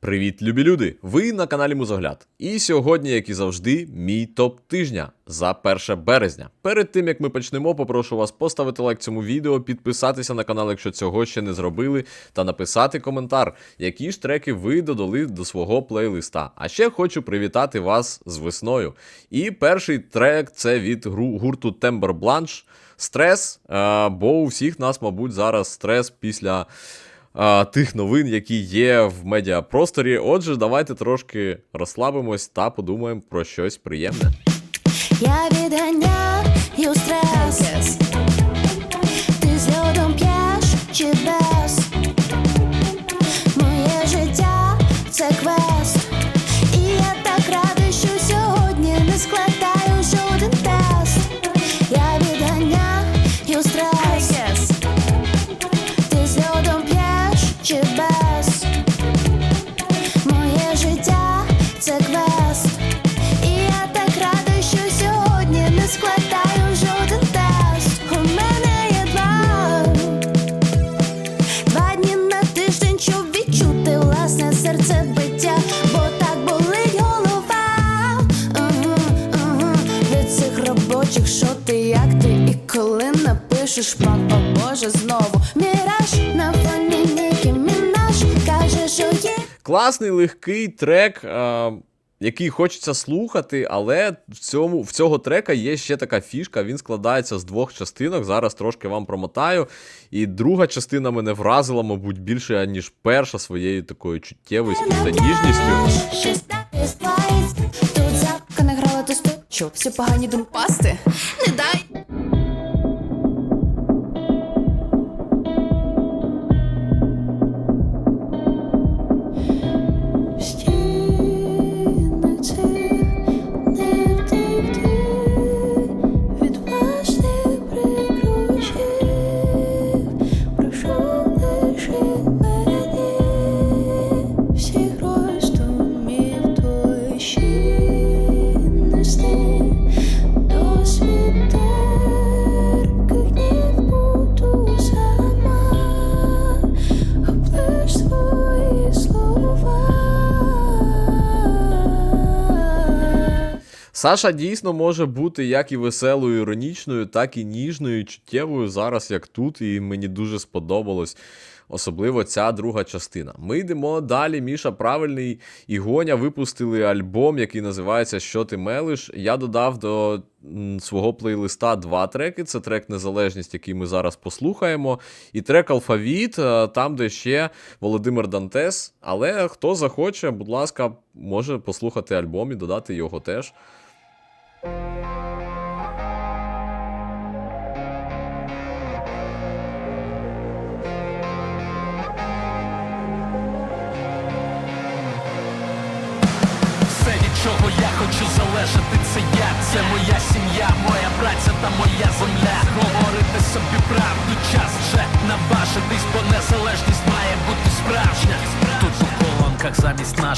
Привіт, любі люди! Ви на каналі Музогляд. І сьогодні, як і завжди, мій топ тижня за 1 березня. Перед тим як ми почнемо, попрошу вас поставити лайк цьому відео, підписатися на канал, якщо цього ще не зробили, та написати коментар, які ж треки ви додали до свого плейлиста. А ще хочу привітати вас з весною. І перший трек це від гурту Tember Blanche. Стрес, е, бо у всіх нас, мабуть, зараз стрес після тих новин, які є в медіапросторі. Отже, давайте трошки розслабимось та подумаємо про щось приємне. Я відганяю стрес напишеш папа Боже знову. Міраж на фоні Нікі Мінаш каже, що є. Класний легкий трек. А... Який хочеться слухати, але в цьому в цього трека є ще така фішка. Він складається з двох частинок. Зараз трошки вам промотаю. І друга частина мене вразила, мабуть, більше ніж перша своєю такою чуттєвістю та ніжністю. Тут завка не грала, то сто. Що, всі погані думпасти? Не дай. Саша дійсно може бути як і веселою, іронічною, так і ніжною, чуттєвою зараз, як тут, і мені дуже сподобалось. Особливо ця друга частина. Ми йдемо далі. Міша правильний і Гоня випустили альбом, який називається Що ти мелиш. Я додав до свого плейлиста два треки. Це трек Незалежність, який ми зараз послухаємо, і трек Алфавіт, е, там, де ще Володимир Дантес. Але хто захоче, будь ласка, може послухати альбом і додати його теж. Чого я хочу залежати, це я, це моя сім'я, моя праця та моя земля.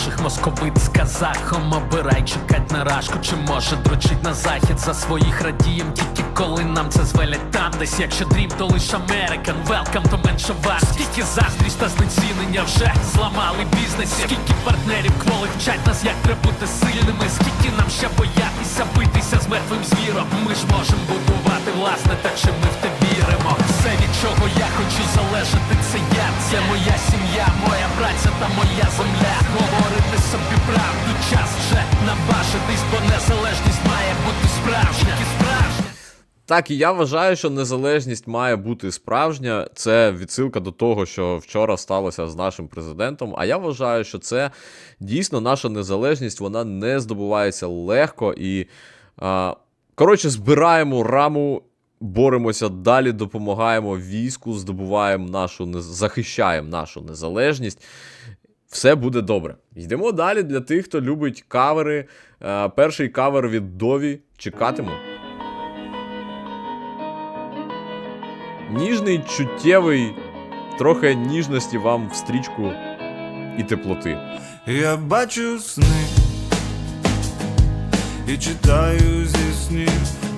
Наших московит з казахом обирай чекать на рашку, чи може дрочить на захід за своїх радієм, тільки коли нам це звелять там десь. Якщо дрім, то лиш Американ, велкам, то менше вас. Скільки заздрість та знецінення вже зламали бізнес. Скільки партнерів кволи вчать нас, як треба бути сильними. Скільки нам ще боятися битися з мертвим звіром. Ми ж можемо будувати власне, та чи ми в те віримо. Все від чого я хочу залежати, це це моя сім'я, моя праця та моя земля. Говорити собі правду, час вже наважитись, бо незалежність має бути справжня. Тільки справжня. Так, і я вважаю, що незалежність має бути справжня. Це відсилка до того, що вчора сталося з нашим президентом. А я вважаю, що це дійсно наша незалежність, вона не здобувається легко і. А, коротше, збираємо раму. Боремося далі, допомагаємо війську, здобуваємо нашу захищаємо нашу незалежність. Все буде добре. Йдемо далі для тих, хто любить кавери. Е, перший кавер від Дові. Чекатиму. Ніжний, чуттєвий, трохи ніжності вам в стрічку і теплоти. Я бачу сни і читаю зі снів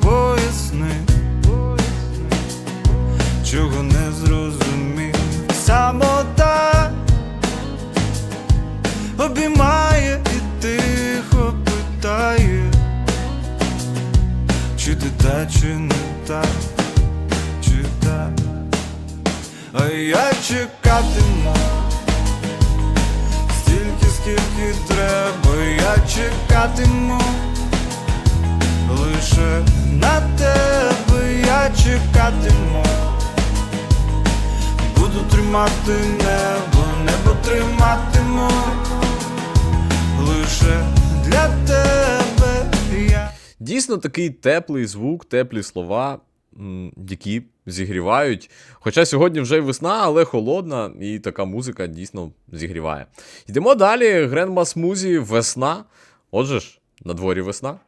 поясни, чого не зрозумів. Самота обіймає і тихо питає, чи ти та, чи не та, чи та, а я чекатиму стільки, скільки треба, я чекатиму лише на тебе я чекатиму. Тримати небо, небо триматиму лише для тебе я. Дійсно такий теплий звук, теплі слова, які зігрівають. Хоча сьогодні вже й весна, але холодна, і така музика дійсно зігріває. Йдемо далі. Гренма Смузі, весна. Отже ж, на дворі весна.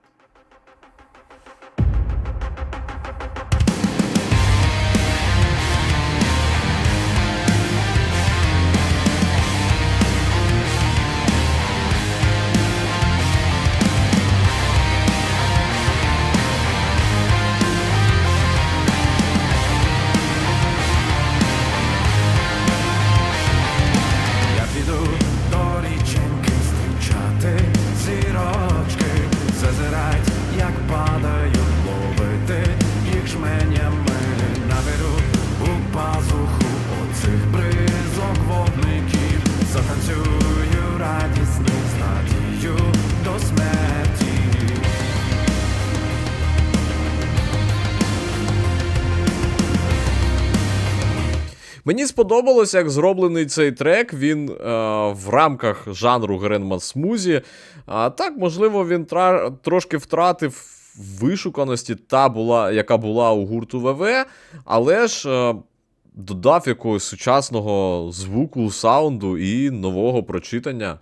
Мені сподобалось, як зроблений цей трек. Він е, в рамках жанру Гренман Смузі. А так, можливо, він тра- трошки втратив вишуканості, та була, яка була у гурту ВВ, але ж е, додав якогось сучасного звуку, саунду і нового прочитання.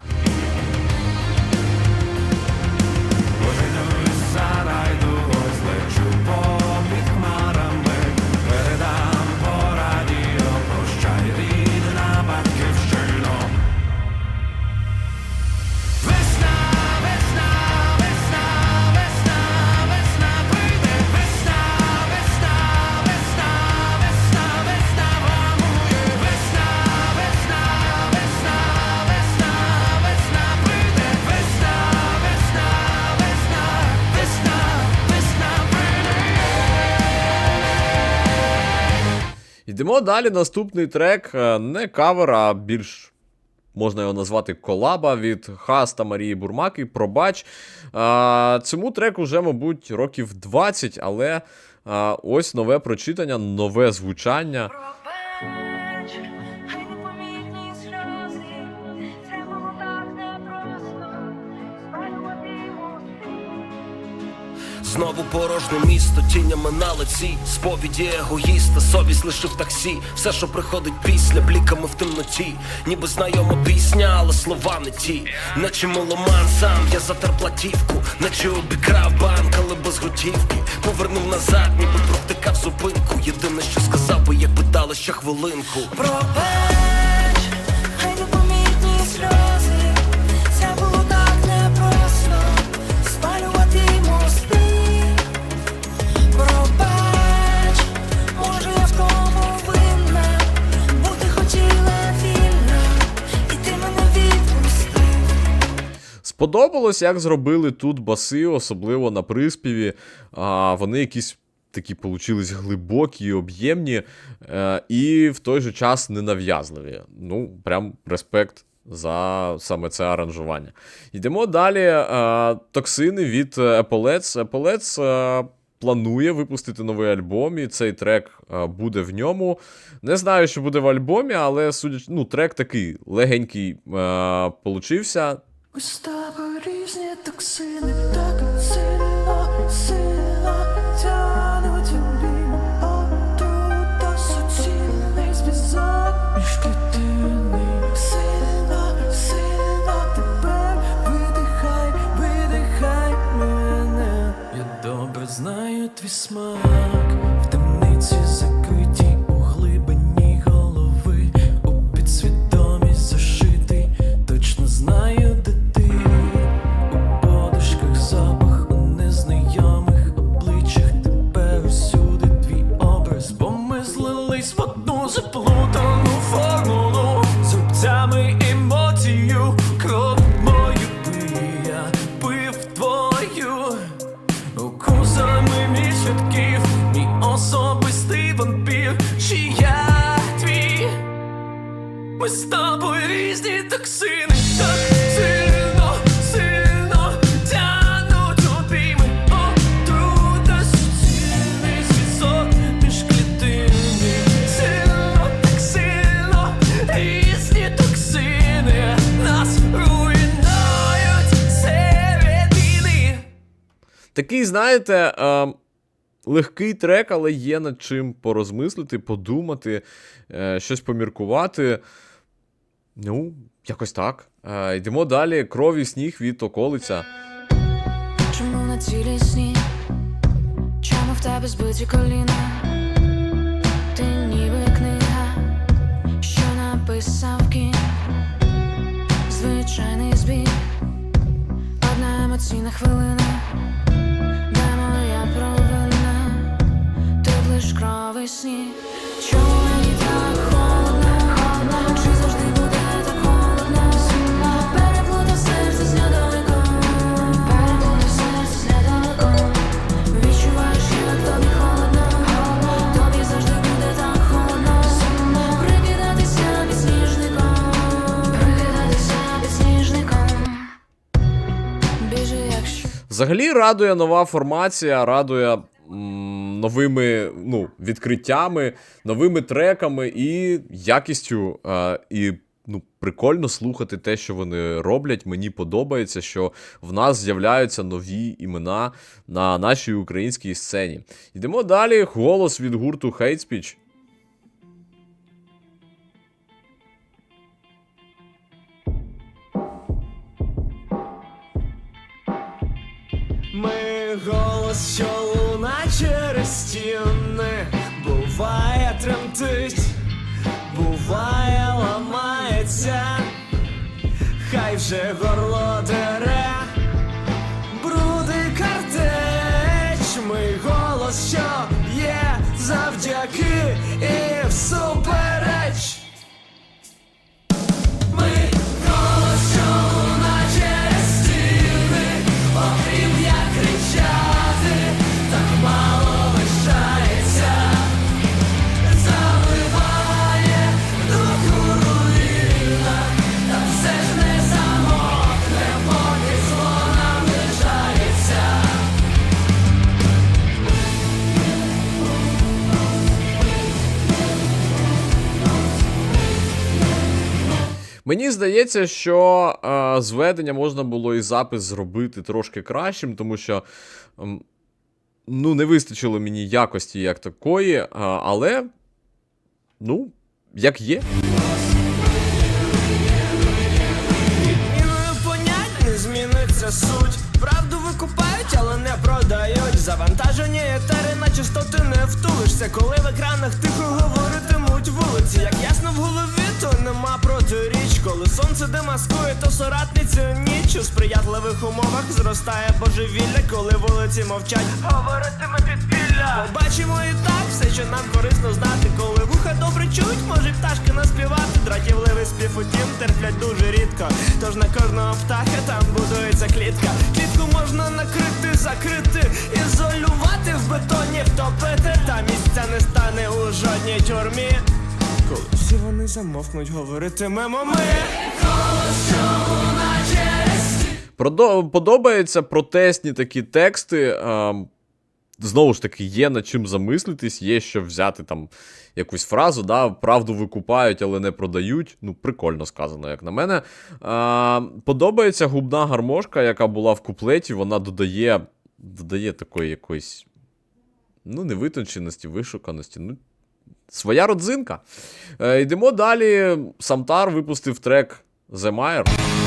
Йдемо далі. Наступний трек е, не кавер, а більш можна його назвати колаба від Хас та Марії Бурмаки. Пробач. Е, Цьому треку вже, мабуть, років 20, але е, ось нове прочитання, нове звучання. Знову порожнє місто, тінями на лиці, сповіді егоїста, совість лишив таксі. Все, що приходить після, бліками в темноті, ніби знайома пісня, але слова не ті. Наче меломан сам, я затер платівку, наче обікрав банк, але без готівки. Повернув назад, ніби провтикав зупинку. Єдине, що сказав би, якби дали ще хвилинку. Пробач, Сподобалось, як зробили тут баси, особливо на приспіві. А, вони якісь такі получились глибокі, об'ємні, е, і в той же час ненав'язливі. Ну, прям респект. За саме це аранжування. Йдемо далі. Е, токсини від Epolets. Epolets е, планує випустити новий альбом, і цей трек буде в ньому. Не знаю, що буде в альбомі, але судячи, ну, трек такий легенький получився. З різні токсини, так сильно, сильно тянуть обійми. Отрута суцільний зв'язок між клітини Сильно, так сильно різні токсини. Нас руйнують середини. Такий, знаєте, е, легкий трек, але є над чим порозмислити, подумати, е, щось поміркувати. Ну, якось так. Е, йдемо далі. Кров і сніг від околиця. Чому на цілі сні? Чому в тебе збиті коліна? Ти ніби книга, що написав кінь Звичайний збіг, одна емоційна хвилина, де моя провина, тут лиш кров і сніг Чому Взагалі радує нова формація, радує новими ну, відкриттями, новими треками і якістю. Е, і ну, прикольно слухати те, що вони роблять. Мені подобається, що в нас з'являються нові імена на нашій українській сцені. Йдемо далі. Голос від гурту Hate Speech. Голос, що через стіни, буває тремтить, буває ламається, хай вже горло Мені здається, що е, зведення можна було і запис зробити трошки кращим, тому що ем, ну, не вистачило мені якості як такої, е, але ну, як є. Міною понять не зміниться суть. Правду викупають, але не продають. Завантажені етери на частоти не втулишся. Коли в екранах тихо говоритимуть вулиці. Як ясно в голові, то нема протиріч. Коли сонце демаскує, то соратницю ніч у сприятливих умовах зростає божевілля, коли вулиці мовчать. Говоритиме підпілля. Побачимо і так все, що нам корисно знати. Коли вуха добре чують, може пташки наспівати. Дратівливий спів утім терплять дуже рідко. Тож на кожного птаха там будується клітка. Клітку можна накрити, закрити, ізолювати в бетоні, втопити. Та місця не стане у жодній тюрмі. Коли всі вони замовкнуть, говоритимемо ми. Продо- Подобаються протестні такі тексти. Е, знову ж таки, є над чим замислитись, є що взяти там якусь фразу, да, правду викупають, але не продають. Ну, прикольно сказано, як на мене. Е, подобається губна гармошка, яка була в куплеті, вона додає, додає такої якоїсь. Ну, невитонченості, вишуканості. Ну, своя родзинка. Е, йдемо далі. Самтар випустив трек The Mire.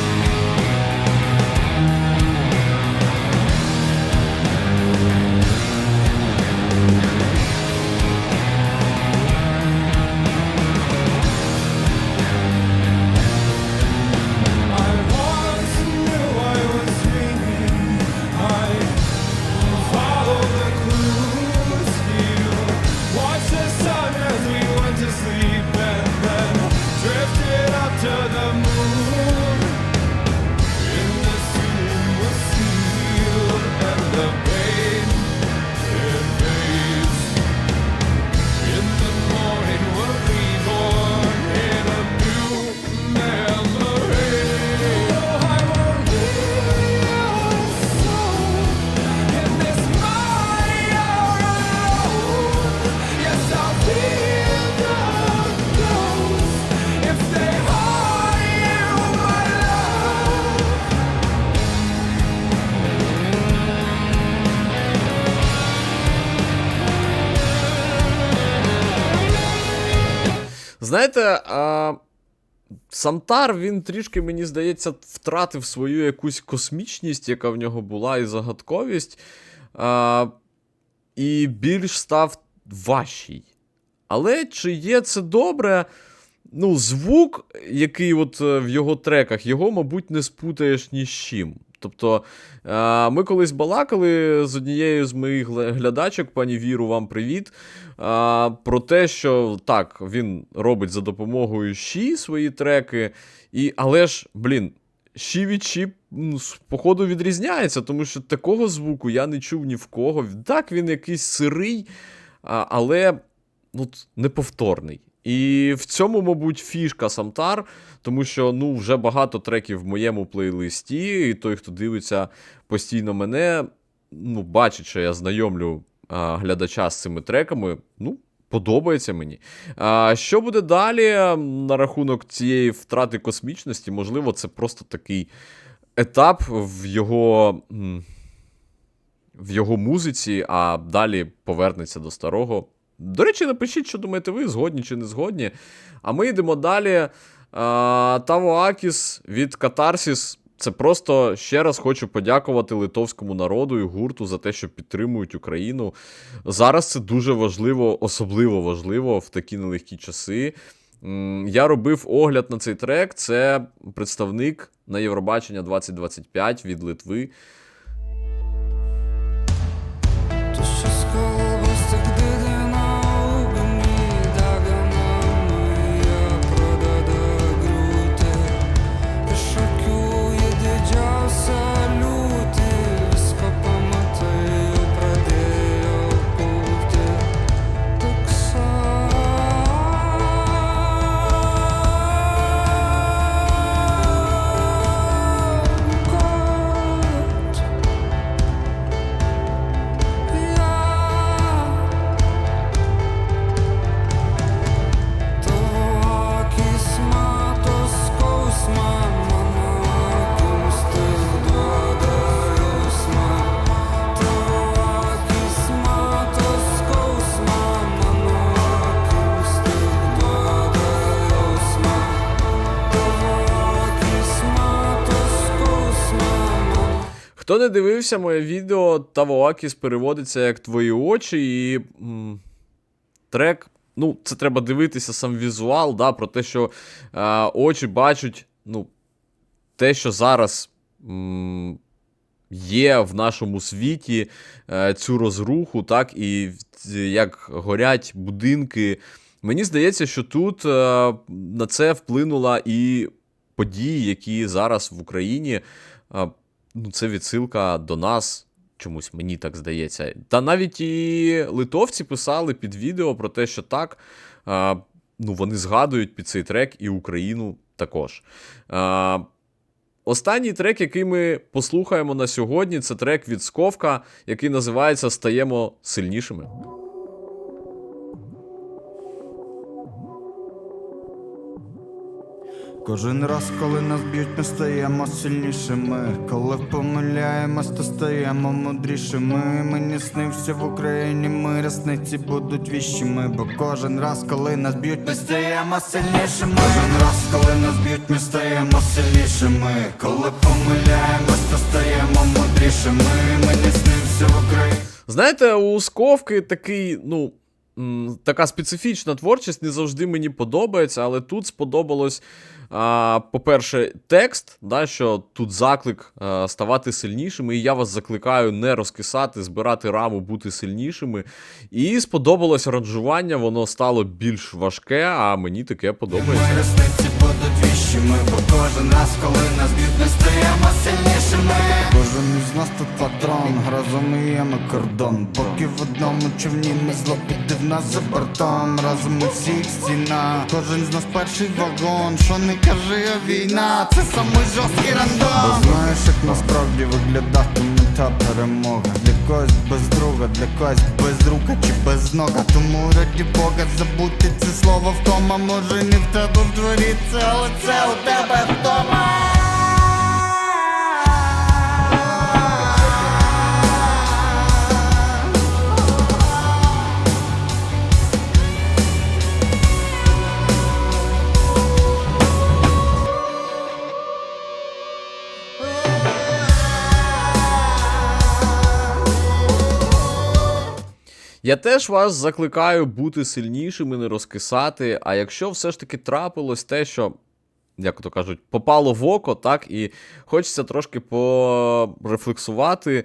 Знаєте, а, Самтар, він трішки, мені здається, втратив свою якусь космічність, яка в нього була, і загадковість, а, і більш став важчий. Але чи є це добре? Ну, звук, який от е, в його треках, його, мабуть, не спутаєш ні з чим. Тобто, е, ми колись балакали з однією з моїх глядачок, пані Віру, вам привіт. Е, Про те, що так, він робить за допомогою Ші свої треки, і, але ж, блін, Ші від Ші, походу, відрізняється, тому що такого звуку я не чув ні в кого. Так, він якийсь сирий, а, але ну, неповторний. І в цьому, мабуть, фішка Самтар, тому що ну, вже багато треків в моєму плейлисті, і той, хто дивиться постійно мене, ну, бачить, що я знайомлю глядача з цими треками. Ну, подобається мені. А, що буде далі на рахунок цієї втрати космічності? Можливо, це просто такий етап в його. в його музиці, а далі повернеться до старого. До речі, напишіть, що думаєте ви, згодні чи не згодні. А ми йдемо далі. А, Таво Акіс від Катарсіс. Це просто ще раз хочу подякувати литовському народу і гурту за те, що підтримують Україну. Зараз це дуже важливо, особливо важливо в такі нелегкі часи. Я робив огляд на цей трек. Це представник на Євробачення 2025 від Литви. Хто не дивився моє відео, Тавоакіс переводиться як твої очі, і м, трек. Ну, це треба дивитися сам візуал, да, про те, що е, очі бачать, ну, те, що зараз м, є в нашому світі, е, цю розруху, так, і як горять будинки. Мені здається, що тут е, на це вплинула і події, які зараз в Україні. Е, ну, це відсилка до нас. Чомусь мені так здається. Та навіть і литовці писали під відео про те, що так, а, ну, вони згадують під цей трек і Україну також. А, останній трек, який ми послухаємо на сьогодні, це трек від Сковка, який називається Стаємо сильнішими. Кожен раз, коли нас б'ють, ми стаємо сильнішими. Коли помиляємось, то стаємо мудрішими. Мені снився в Україні, ми рясниці будуть віщими. Бо кожен раз, коли нас б'ють, ми стаємо сильнішими. Кожен раз, коли нас б'ють, ми стаємо сильнішими. Коли помиляємось, то стаємо мудрішими. Мені снився в Україні. Знаєте, у Сковки такий, ну. Така специфічна творчість не завжди мені подобається, але тут сподобалось, по-перше, текст, да, що тут заклик ставати сильнішими, і я вас закликаю не розкисати, збирати раму, бути сильнішими. І сподобалось аранжування, воно стало більш важке, а мені таке подобається. Ми ресниці бо кожен раз, коли нас б'ють, ми стаємо сильнішими. Кожен із нас тут патрон, розуміємо кордон. Поки в одному човні ми зло піде в нас за бортом. Разом ми всіх стіна. Кожен з нас перший вагон. Що не кажи, а війна, це самий жорсткий рандом. Бо знаєш, як насправді виглядатиме та перемога. Когось без друга, для когось без рука чи без нога. Тому раді Бога забути це слово втома. Може не в тебе в дворі, це, але це у тебе вдома. Я теж вас закликаю бути сильнішими, не розкисати. А якщо все ж таки трапилось те, що як то кажуть, попало в око, так, і хочеться трошки порефлексувати,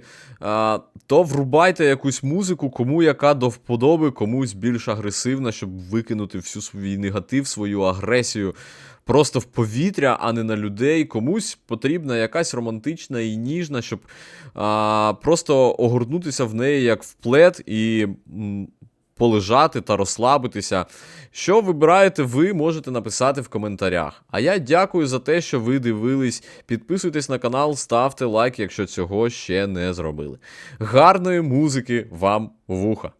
то врубайте якусь музику, кому яка до вподоби, комусь більш агресивна, щоб викинути всю свій негатив, свою агресію просто в повітря, а не на людей. Комусь потрібна якась романтична і ніжна, щоб просто огорнутися в неї як в плед і. Полежати та розслабитися. Що вибираєте ви, можете написати в коментарях. А я дякую за те, що ви дивились. Підписуйтесь на канал, ставте лайк, якщо цього ще не зробили. Гарної музики вам вуха.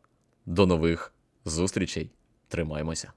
До нових зустрічей. Тримаймося.